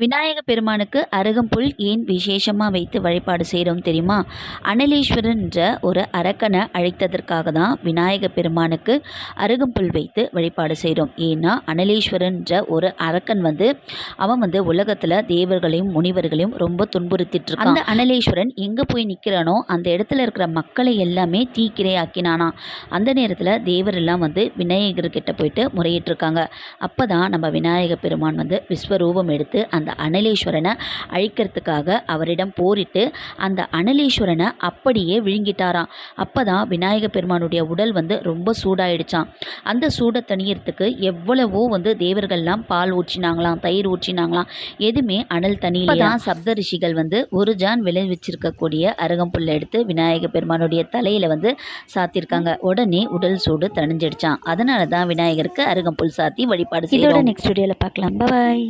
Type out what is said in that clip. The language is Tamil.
விநாயக பெருமானுக்கு அருகம்புல் ஏன் விசேஷமாக வைத்து வழிபாடு செய்கிறோம் தெரியுமா? அனலீஸ்வரன்ற ஒரு அரக்கனை அழைத்ததற்காக தான் விநாயக பெருமானுக்கு அருகம்புல் வைத்து வழிபாடு செய்கிறோம் ஏன்னா அனலீஸ்வரன்ற ஒரு அரக்கன் வந்து அவன் வந்து உலகத்தில் தேவர்களையும் முனிவர்களையும் ரொம்ப துன்புறுத்திட்டு அந்த அனலேஸ்வரன் எங்கே போய் நிற்கிறானோ அந்த இடத்துல இருக்கிற மக்களை எல்லாமே தீக்கிரையாக்கினானா. அந்த நேரத்தில் தேவர் எல்லாம் வந்து விநாயகர்கிட்ட போயிட்டு முறையிட்டிருக்காங்க. அப்போ தான் நம்ம விநாயக பெருமான் வந்து விஸ்வரூபம் எடுத்து அந்த அனலேஸ்வரனை அழிக்கிறதுக்காக அவரிடம் போரிட்டு அந்த அனலேஸ்வரனை அப்படியே விழுங்கிட்டாராம். அப்போ தான் விநாயக பெருமானுடைய உடல் வந்து ரொம்ப சூடாயிடுச்சான் அந்த சூடை தணியறதுக்கு எவ்வளவோ வந்து தேவர்கள்லாம் பால் ஊற்றினாங்களாம் தயிர் ஊற்றினாங்களாம். எதுவுமே அனல் தண்ணியில தான் சப்த ரிஷிகள் வந்து ஒரு ஜான் விளைவிச்சிருக்கக்கூடிய அருகம்புல்லை எடுத்து விநாயக பெருமானுடைய தலையில் வந்து சாத்தியிருக்காங்க உடனே உடல் சூடு தணிஞ்சிடுச்சான் அதனால தான் விநாயகருக்கு அருகம்புல் சாத்தி வழிபாடு இதோட நெக்ஸ்ட் வீடியோவில் பார்க்கலாம். பாய்